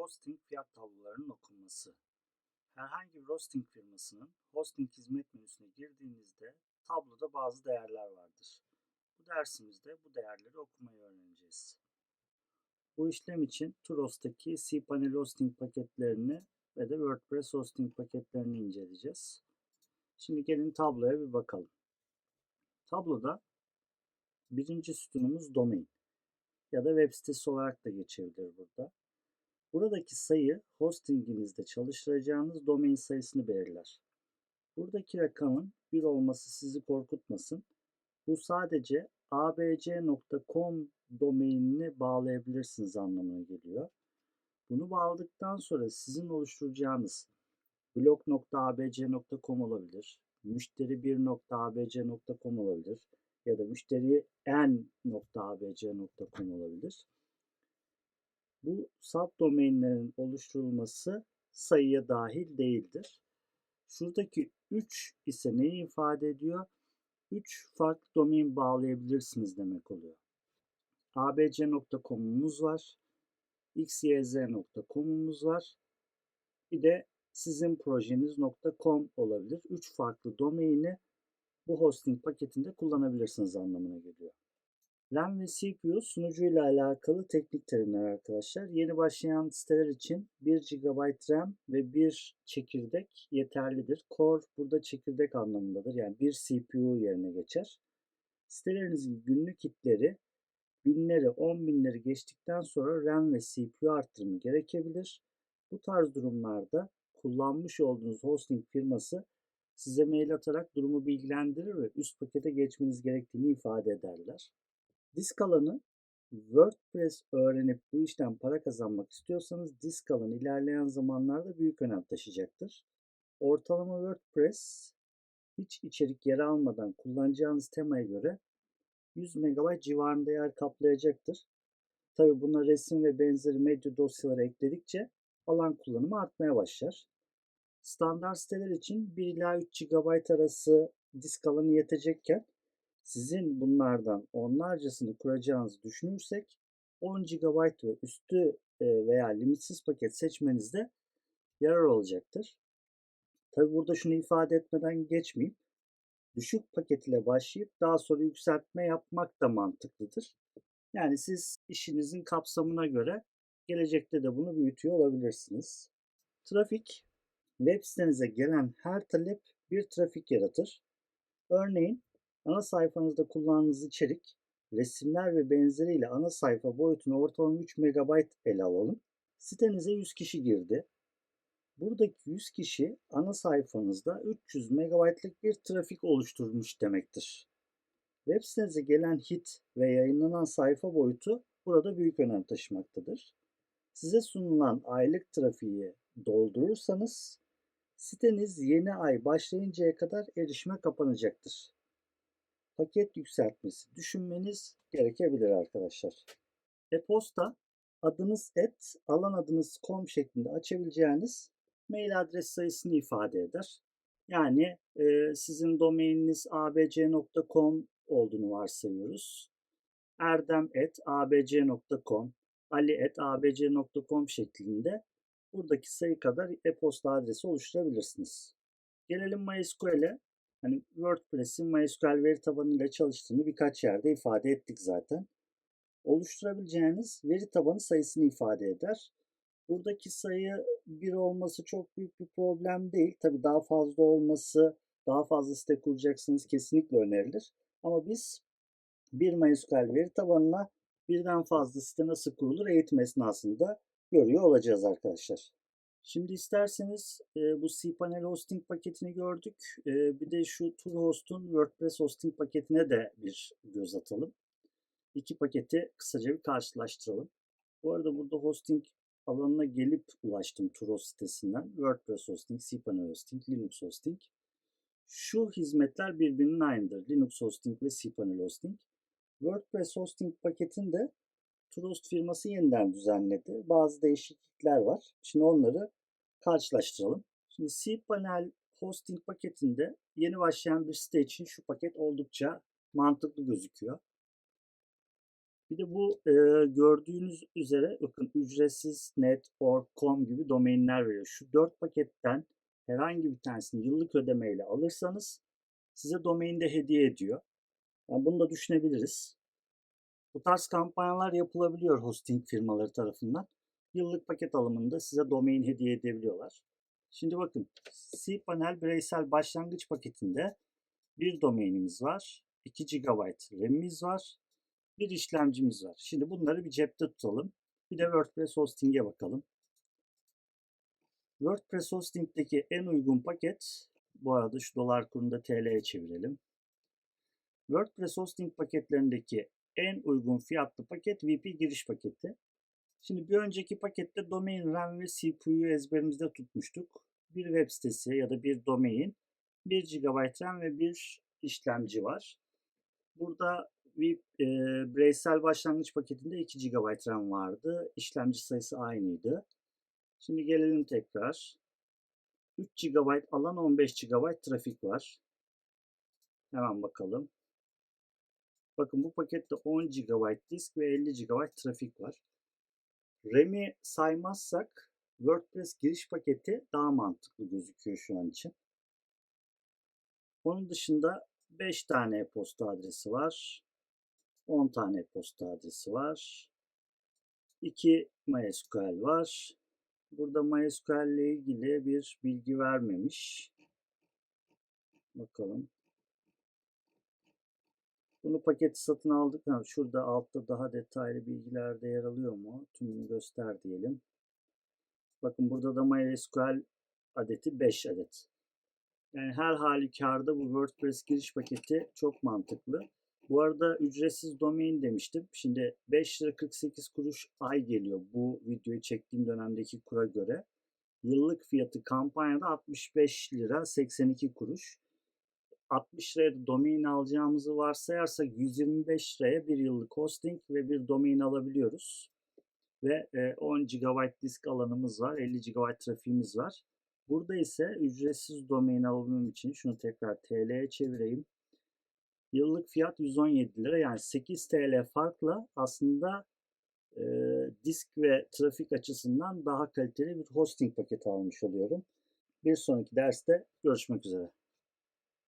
Hosting fiyat tablolarının okunması. Herhangi bir hosting firmasının hosting hizmet menüsüne girdiğinizde tabloda bazı değerler vardır. Bu dersimizde bu değerleri okumayı öğreneceğiz. Bu işlem için Turos'taki cPanel hosting paketlerini ve de WordPress hosting paketlerini inceleyeceğiz. Şimdi gelin tabloya bir bakalım. Tabloda birinci sütunumuz domain ya da web sitesi olarak da geçebilir burada. Buradaki sayı hostinginizde çalıştıracağınız domain sayısını belirler. Buradaki rakamın 1 olması sizi korkutmasın. Bu sadece abc.com domainini bağlayabilirsiniz anlamına geliyor. Bunu bağladıktan sonra sizin oluşturacağınız blog.abc.com olabilir, müşteri1.abc.com olabilir ya da müşteri n.abc.com olabilir. Bu subdomainlerin oluşturulması sayıya dahil değildir. Şuradaki 3 ise neyi ifade ediyor? 3 farklı domain bağlayabilirsiniz demek oluyor. abc.com'umuz var. xyz.com'umuz var. Bir de sizin projeniz.com olabilir. 3 farklı domaini bu hosting paketinde kullanabilirsiniz anlamına geliyor. RAM ve CPU sunucuyla alakalı teknik terimler arkadaşlar. Yeni başlayan siteler için 1 GB RAM ve 1 çekirdek yeterlidir. Core burada çekirdek anlamındadır. Yani bir CPU yerine geçer. Sitelerinizin günlük hitleri binleri, on binleri geçtikten sonra RAM ve CPU arttırımı gerekebilir. Bu tarz durumlarda kullanmış olduğunuz hosting firması size mail atarak durumu bilgilendirir ve üst pakete geçmeniz gerektiğini ifade ederler. Disk alanı WordPress öğrenip bu işten para kazanmak istiyorsanız disk alanı ilerleyen zamanlarda büyük önem taşıyacaktır. Ortalama WordPress hiç içerik yer almadan kullanacağınız temaya göre 100 MB civarında yer kaplayacaktır. Tabi buna resim ve benzeri medya dosyaları ekledikçe alan kullanımı artmaya başlar. Standart siteler için 1 ila 3 GB arası disk alanı yetecekken sizin bunlardan onlarcasını kuracağınızı düşünürsek 10 GB ve üstü veya limitsiz paket seçmenizde yarar olacaktır. Tabi burada şunu ifade etmeden geçmeyeyim. Düşük paket ile başlayıp daha sonra yükseltme yapmak da mantıklıdır. Yani siz işinizin kapsamına göre gelecekte de bunu büyütüyor olabilirsiniz. Trafik, web sitenize gelen her talep bir trafik yaratır. Örneğin ana sayfanızda kullandığınız içerik, resimler ve benzeriyle ana sayfa boyutunu ortalama 3 MB ele alalım. Sitenize 100 kişi girdi. Buradaki 100 kişi ana sayfanızda 300 MB'lık bir trafik oluşturmuş demektir. Web sitenize gelen hit ve yayınlanan sayfa boyutu burada büyük önem taşımaktadır. Size sunulan aylık trafiği doldurursanız siteniz yeni ay başlayıncaya kadar erişime kapanacaktır. Paket yükseltmesi düşünmeniz gerekebilir arkadaşlar. E-posta adınız et alan adınız com şeklinde açabileceğiniz mail adres sayısını ifade eder. Yani e, sizin domaininiz abc.com olduğunu varsayıyoruz. erdem.abc.com, ali.abc.com şeklinde buradaki sayı kadar e-posta adresi oluşturabilirsiniz. Gelelim MySQL'e. Hani WordPress'in MySQL veri tabanı ile çalıştığını birkaç yerde ifade ettik zaten. Oluşturabileceğiniz veri tabanı sayısını ifade eder. Buradaki sayı 1 olması çok büyük bir problem değil. Tabi daha fazla olması, daha fazla site kuracaksınız kesinlikle önerilir. Ama biz bir MySQL veri tabanına birden fazla site nasıl kurulur eğitim esnasında görüyor olacağız arkadaşlar. Şimdi isterseniz e, bu cPanel hosting paketini gördük. E, bir de şu Turhost'un WordPress hosting paketine de bir göz atalım. İki paketi kısaca bir karşılaştıralım. Bu arada burada hosting alanına gelip ulaştım Turos sitesinden. WordPress hosting, cPanel hosting, Linux hosting. Şu hizmetler birbirinin aynıdır. Linux hosting ve cPanel hosting. WordPress hosting paketinde Turost firması yeniden düzenledi. Bazı değişiklikler var. Şimdi onları karşılaştıralım. Şimdi cPanel hosting paketinde yeni başlayan bir site için şu paket oldukça mantıklı gözüküyor. Bir de bu e, gördüğünüz üzere bakın ücretsiz net, org, com gibi domainler veriyor. Şu dört paketten herhangi bir tanesini yıllık ödemeyle alırsanız size domain de hediye ediyor. Yani bunu da düşünebiliriz. Bu tarz kampanyalar yapılabiliyor hosting firmaları tarafından. Yıllık paket alımında size domain hediye edebiliyorlar. Şimdi bakın cPanel bireysel başlangıç paketinde bir domainimiz var. 2 GB RAM'imiz var. Bir işlemcimiz var. Şimdi bunları bir cepte tutalım. Bir de WordPress hosting'e bakalım. WordPress hosting'deki en uygun paket bu arada şu dolar kurunu da TL'ye çevirelim. WordPress hosting paketlerindeki en uygun fiyatlı paket VP giriş paketi. Şimdi bir önceki pakette domain, RAM ve CPU'yu ezberimizde tutmuştuk. Bir web sitesi ya da bir domain, 1 GB RAM ve bir işlemci var. Burada VIP e, bireysel başlangıç paketinde 2 GB RAM vardı. İşlemci sayısı aynıydı. Şimdi gelelim tekrar. 3 GB alan 15 GB trafik var. Hemen bakalım. Bakın bu pakette 10 GB disk ve 50 GB trafik var. RAM'i saymazsak WordPress giriş paketi daha mantıklı gözüküyor şu an için. Onun dışında 5 tane e-posta adresi var. 10 tane e-posta adresi var. 2 MySQL var. Burada MySQL ile ilgili bir bilgi vermemiş. Bakalım. Bunu paketi satın aldık. Ha, şurada altta daha detaylı bilgiler de yer alıyor mu? Tümünü göster diyelim. Bakın burada da MySQL adeti 5 adet. Yani her halükarda bu WordPress giriş paketi çok mantıklı. Bu arada ücretsiz domain demiştim. Şimdi 5 lira 48 kuruş ay geliyor bu videoyu çektiğim dönemdeki kura göre. Yıllık fiyatı kampanyada 65 lira 82 kuruş. 60 liraya domain alacağımızı varsayarsak 125 liraya bir yıllık hosting ve bir domain alabiliyoruz. Ve 10 GB disk alanımız var, 50 GB trafiğimiz var. Burada ise ücretsiz domain alımım için şunu tekrar TL'ye çevireyim. Yıllık fiyat 117 lira yani 8 TL farkla aslında e, disk ve trafik açısından daha kaliteli bir hosting paketi almış oluyorum. Bir sonraki derste görüşmek üzere.